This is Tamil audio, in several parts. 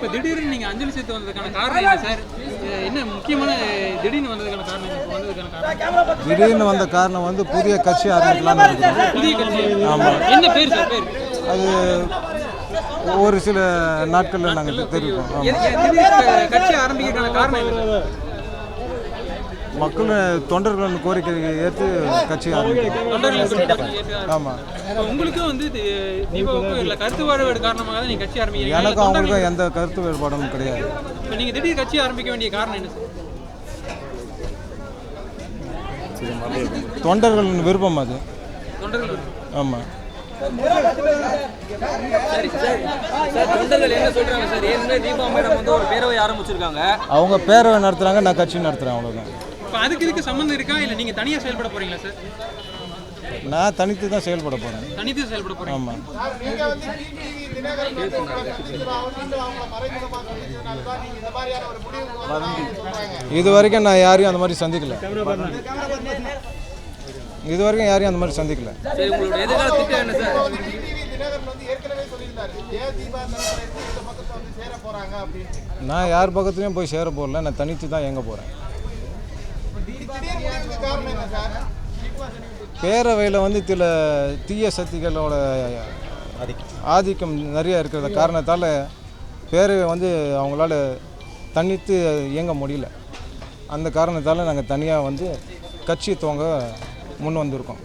இப்போ திடீர்னு நீங்கள் அஞ்சலி செலுத்த வந்ததுக்கான காரணம் என்ன சார்? என்ன முக்கியமான திடீர்னு வந்ததுக்கான காரணம்? இப்போ வந்ததுக்கான காரணம் திடீர்னு வந்த காரணம் வந்து புதிய கட்சி ஆரம்பிக்கலாம்னு புதிய கட்சி. என்ன பேர் சார் பேர்? அது ஒரு சில நாட்களில் நாங்கள் தெரிவிப்போம். ஆமாம். கட்சி ஆரம்பிக்கிறதுக்கான காரணம் என்ன மக்கள் தொண்டர்களின் கோரிக்கையை ஏற்று கட்சி ஆமாம் உங்களுக்கும் வந்து கருத்து வேறுபாடு காரணமாக தான் நீங்கள் கட்சி ஆரம்பிக்கிறீங்க. எனக்கும் அவங்களுக்கும் எந்த கருத்து வேறுபாடும் கிடையாது. இப்போ நீங்கள் திடீர் கட்சி ஆரம்பிக்க வேண்டிய காரணம் என்ன? சார் தொண்டர்களின் விருப்பம் அது. தொண்டர்கள் ஆமாம் தொண்டர்கள் அவங்க பேரவை நடத்துகிறாங்க நான் கட்சி நடத்துகிறேன் அவ்வளோதான் இப்போ அதுக்கு இதுக்கு சம்மந்தம் இருக்கா? இல்லை நீங்கள் தனியாக செயல்பட போறீங்களா சார்? நான் தனித்து தான் செயல்பட போகிறேன் தனித்து செயல்பட போறீங்க. ஆமாம் இது வரைக்கும் நான் யாரையும் அந்த மாதிரி சந்திக்கல. இது வரைக்கும் யாரையும் அந்த மாதிரி சந்திக்கல. நான் யார் பக்கத்துலையும் போய் சேர போகல நான் தனித்து தான் எங்கே போகிறேன் திடீர் முடிவுக்கு காரணம் என்ன சார் பேரவையில் வந்து சில தீய சக்திகளோட ஆதிக்கம் நிறைய இருக்கிற காரணத்தால் பேரவை வந்து அவங்களால தனித்து இயங்க முடியல. அந்த காரணத்தால் நாங்கள் தனியாக வந்து கட்சி துவங்க முன் வந்திருக்கோம்.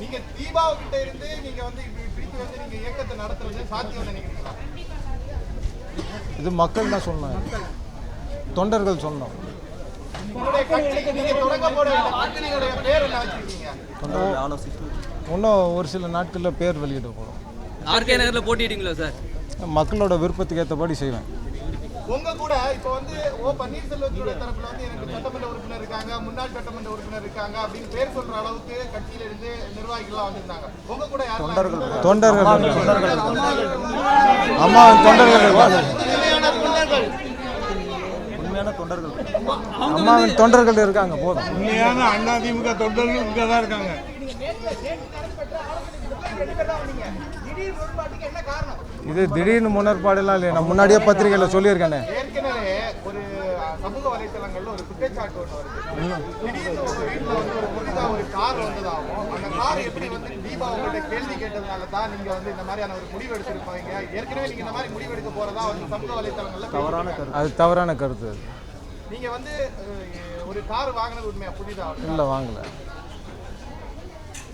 நீங்க தீபா கிட்ட இருந்து நீங்க வந்து இப்படி பிரித்து வந்து நீங்க இயக்கத்தை நடத்துறது சாத்தியம் நினைக்கிறீங்களா? இது மக்கள் தான் சொன்னாங்க. தொண்டர்கள் சொன்னோம். இன்னும் ஒரு சில நாட்களில் பேர் வெளியிட போகிறோம் ஆர்கே நகர்ல போட்டிட்டீங்களா சார்? மக்களோட விருப்பத்துக்கு ஏற்றபடி செய்வேன். உங்க கூட இப்ப வந்து ஓ பன்னீர்செல்வத்தோட தரப்புல வந்து எனக்கு சட்டமன்ற உறுப்பினர் இருக்காங்க முன்னாள் சட்டமன்ற உறுப்பினர் இருக்காங்க அப்படின்னு பேர் சொல்ற அளவுக்கு கட்சியில இருந்து நிர்வாகிகள் வந்திருந்தாங்க உங்க கூட யார் தொண்டர்கள் அம்மா தொண்டர்கள் இருப்பாங்க அம்மாவின் தொண்டர்கள் இருக்காங்க போதும் உண்மையான அண்ணா திமுக தொண்டர்கள் இங்கே தான் இருக்காங்க இது திடீர்னு முன்னேற்பாடெல்லாம் இல்லை நான் முன்னாடியே பத்திரிகையில் சொல்லியிருக்கேனே. ஏற்கனவே ஒரு அஹ், சமூக வலைத்தளங்கள்ல ஒரு குற்றச்சாட்டு ஒன்று வருது. ஒரு கார் வந்ததாகவும் அந்த கார் எப்படி வந்து தீபா கேள்வி கேட்டதுனால தான் நீங்க வந்து இந்த மாதிரியான ஒரு முடிவு எடுத்திருப்பாங்க? ஏற்கனவே நீங்க இந்த மாதிரி முடிவு எடுக்க போறதா வந்து சமூக வலைத்தளங்கள்ல தவறான அது தவறான கருத்து. அது நீங்க வந்து ஒரு கார் வாங்கினது உண்மையா? புதிதா? இல்லை வாங்கலை.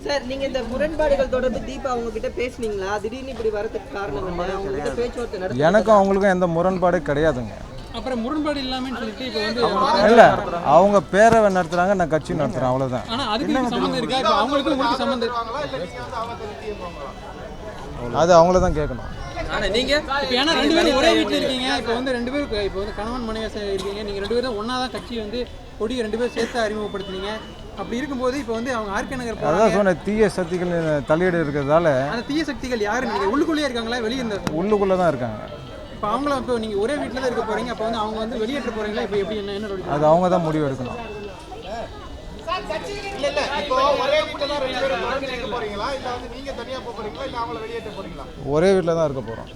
சார் நீங்க இந்த முரண்பாடுகள் தொடர்ந்து தீபா அவங்க கிட்ட பேசுனீங்களா? திடீர்னு இப்படி வரதுக்கு காரணம் என்ன? அவங்க கிட்ட பேச்சுவார்த்தை நடத்த எனக்கும் அவங்களுக்கும் எந்த முரண்பாடும் கிடையாதுங்க. அப்புறம் முரண்பாடு இல்லாமன்னு சொல்லிட்டு இப்போ வந்து இல்லை அவங்க பேரவை நடத்துகிறாங்க நான் கட்சி நடத்துகிறேன் அவ்வளோதான் ஆனா அதுக்கு சம்மந்தம் இருக்கா? இப்போ அவங்களுக்கும் உங்களுக்கு சம்மந்தம் நீங்க அது அவங்கள தான் கேட்கணும். ஆனா நீங்க? இப்போ ஏன்னா ரெண்டு பேரும் ஒரே வீட்டில் இருக்கீங்க. இப்போ வந்து ரெண்டு பேரும் இப்போ வந்து கணவன் மனைவி இருக்கீங்க. நீங்கள் ரெண்டு பேரும் ஒன்றா தான் கட்சி வந்து கொடியை ரெண்டு பேரும் சேர்த்து அறிமுகப்படுத்துனீங்க. அப்படி இருக்கும்போது இப்போ வந்து அவங்க ஆர்கே நகர் போறாங்க. அதான் சொன்னேன் தீய சக்திகள் தலையீடு இருக்கிறதால அந்த தீய சக்திகள் யாரு நீங்கள் உள்ளுக்குள்ளேயே இருக்காங்களா வெளியே இருந்த உள்ளுக்குள்ளே தான் இருக்காங்க. இப்போ அவங்கள இப்போ நீங்கள் ஒரே வீட்டில் தான் இருக்க போறீங்க அப்போ வந்து அவங்க வந்து வெளியேற்ற போறீங்களா இப்போ எப்படி என்ன என்ன? அது அவங்க தான் முடிவு எடுக்கணும். இல்ல இல்ல இப்போ ஒரே வீட்டுல தான் ரெண்டு பேரும் தொடர்ந்து இருக்க போறீங்களா? இல்ல வந்து நீங்க தனியா போக போறீங்களா? இல்ல அவங்கள வெளியேற்ற போறீங்களா? ஒரே வீட்டில் தான் இருக்க போகிறோம்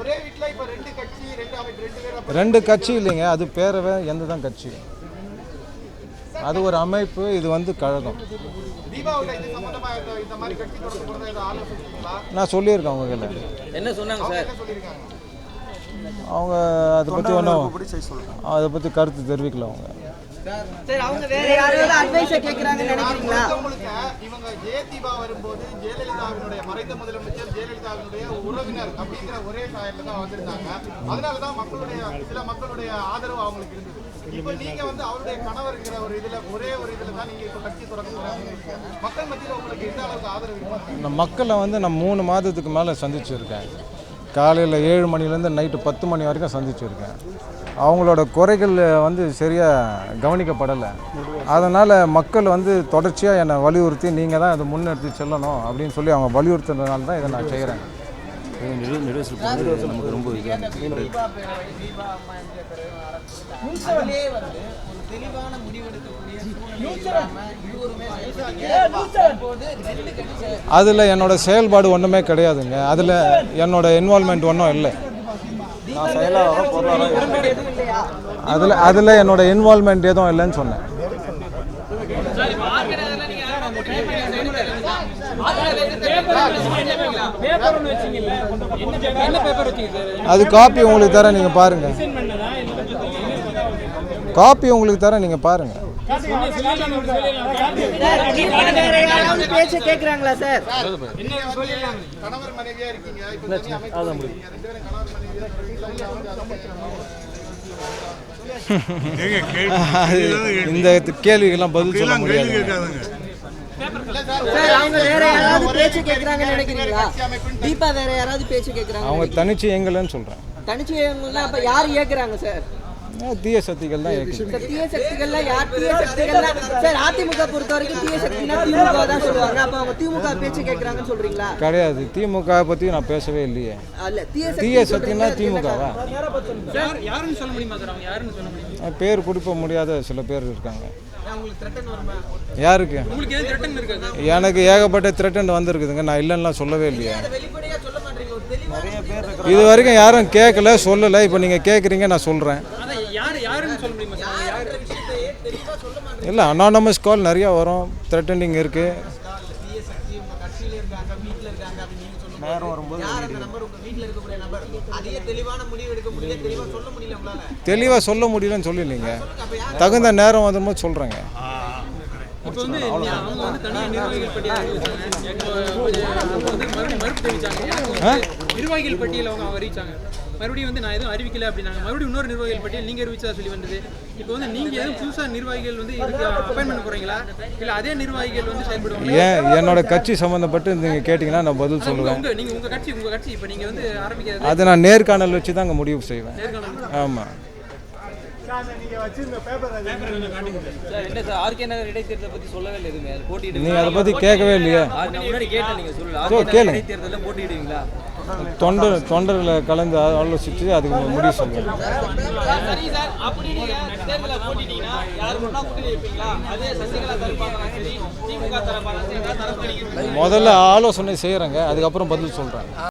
ஒரே வீட்டுல இப்ப ரெண்டு கட்சி ரெண்டு அமைப்பு ரெண்டு பேரும் அப்ப ரெண்டு கட்சி இல்லைங்க அது பேரவை எந்த தான் கட்சி. அது ஒரு அமைப்பு இது வந்து கழகம். நான் சொல்லியிருக்கேன் அவங்க கையில் என்ன சொன்னாங்க சார்? அவங்க அதை பற்றி ஒன்றும் அதை பற்றி கருத்து தெரிவிக்கல அவங்க. சார் அவங்க வேற யாராவது அட்வைஸை கேட்கறாங்கன்னு நினைக்கிறீங்களா முழுக்க இவங்க ஜெய தீபா வரும்போது ஜெயலலிதாவினுடைய மறைந்த முதலமைச்சர் ஜெயலலிதாவினுடைய உறவினர் அப்படிங்கிற ஒரே வந்திருந்தாங்க. அதனாலதான் மக்களுடைய சில மக்களுடைய ஆதரவு அவங்களுக்கு இருந்தது. இப்போ நீங்க வந்து அவருடைய கணவர்ங்கிற ஒரு இதுல ஒரே ஒரு இதுல தான் நீங்க இப்போ கட்சி தொடங்க மக்கள் மத்தியில உங்களுக்கு எந்த அளவுக்கு ஆதரவு இருக்கு? இந்த மக்களை வந்து நான் மூணு மாதத்துக்கு மேலே சந்திச்சிருக்கேன். காலையில் ஏழு மணிலேருந்து நைட்டு பத்து மணி வரைக்கும் சந்திச்சிருக்கேன். அவங்களோட குறைகள் வந்து சரியாக கவனிக்கப்படலை. அதனால் மக்கள் வந்து தொடர்ச்சியாக என்னை வலியுறுத்தி நீங்கள் தான் இதை முன்னெடுத்து செல்லணும் அப்படின்னு சொல்லி அவங்க வலியுறுத்துறதுனால தான் இதை நான் செய்கிறேன் நமக்கு ரொம்ப அதிலே வந்து ஒரு தெளிவான முடிவெடுக்கக்கூடிய என்னோட செயல்பாடு ஒன்றுமே கிடையாதுங்க. அதில் என்னோட இன்வால்மெண்ட் ஒன்றும் இல்லை. அதில் அதில் என்னோட இன்வால்மெண்ட் எதுவும் இல்லைன்னு சொன்னேன். என்ன பேப்பர் வச்சீங்க சார் அது காப்பி உங்களுக்கு தரேன் நீங்கள் பாருங்கள் காப்பி உங்களுக்கு தரேன் நீங்கள் பாருங்கள் பேச்ச கேக்குறாங்களா சார் இந்த கேள்விக்கெல்லாம் பதில் சொல்ல முடியாது. அவங்க வேற யாராவது பேச்சு கேக்குறாங்கன்னு நினைக்கிறீங்களா தீபா வேற யாராவது பேச்சு கேக்குறாங்க அவங்க தனிச்சு எங்கலன்னு சொல்கிறேன் தனிச்சு அப்ப யார் இயக்குறாங்க சார்? தீய சக்திகள் தான் இந்த தீய சக்திகள்லாம் யார் தீய சக்திகள்லாம்? சார் அதிமுக பொறுத்த வரைக்கும் தீய சக்தினா திமுக தான் சொல்லுவாங்க. அப்ப அவங்க திமுக பேச்சு கேக்குறாங்கன்னு சொல்றீங்களா? கிடையாது. திமுக பற்றி நான் பேசவே இல்லையே. தீய சக்தி தீய சக்தினா திமுகவா? யார் யாருன்னு சொல்ல முடியுமா சார் அவங்க? யாருன்னு சொல்ல முடியுமா? பேர் குறிப்பிட முடியாத சில பேர் இருக்காங்க. உங்களுக்கு த்ரெட்டன் வருமா? யாருக்கு? எனக்கு ஏகப்பட்ட த்ரெட்டன் வந்திருக்குதுங்க. நான் இல்லைன்னா சொல்லவே இல்லையே. வெளிப்படையா சொல்ல மாட்டீங்க ஒரு தெளிவான இது வரைக்கும் யாரும் கேட்கல சொல்லலை. இப்போ நீங்கள் கேட்குறீங்க நான் சொல்கிறேன் இல்லை அனானமஸ் கால் நிறையா வரும். த்ரெட்டனிங் இருக்குது தீய சக்தி உங்க கட்சியில இருக்காங்க வீட்ல இருக்காங்க அப்படின்னு நீங்க சொல்லுங்க நேரம் வரும்போது யார் அந்த நம்பர் உங்க வீட்ல இருக்கக்கூடிய நம்பர் அதே தெளிவான முடிவு எடுக்க முடியல தெளிவா சொல்ல முடியல உங்களால? தெளிவாக சொல்ல முடியலன்னு சொல்லிஇல்லீங்க தகுந்த நேரம் வந்தும்போது சொல்கிறேங்க நிர்வாகிகள் பட்டியல் அவங்க மறுபடியும் மறுபடியும் வந்து நான் எதுவும் அறிவிக்கல அப்படின்னாங்க. மறுபடியும் இன்னொரு நிர்வாகிகள் பட்டியல் நீங்க அறிவிச்சா சொல்லி வந்தது. இப்போ வந்து நீங்க எதுவும் புதுசா நிர்வாகிகள் வந்து இதுக்கு அப்பாயின்மெண்ட் போறீங்களா? இல்ல அதே நிர்வாகிகள் வந்து செயல்படுவாங்க ஏன் என்னோட கட்சி சம்மந்தப்பட்டு நீங்கள் கேட்டிங்கன்னா நான் பதில் சொல்லுவேன். நீங்க உங்க கட்சி உங்க கட்சி இப்போ நீங்க வந்து ஆரம்பிக்கிறது அதை நான் நேர்காணல் வச்சு தான் அங்கே முடிவு செய்வேன். ஆமாம் சார் என்ன சார் ஆர்கே நகர் இடைத்தேர்தலை பத்தி சொல்லவே இல்லை எதுவுமே? அது நீங்கள் பற்றி கேட்கவே இல்லையே. நீங்க கேளுங்க. தொண்டர் தொண்டர்களை கலந்து ஆலோசித்து அதுக்கு முடிவு தரப்பு முதல்ல ஆலோசனை செய்கிறேங்க அதுக்கப்புறம் பதில் சொல்கிறேன்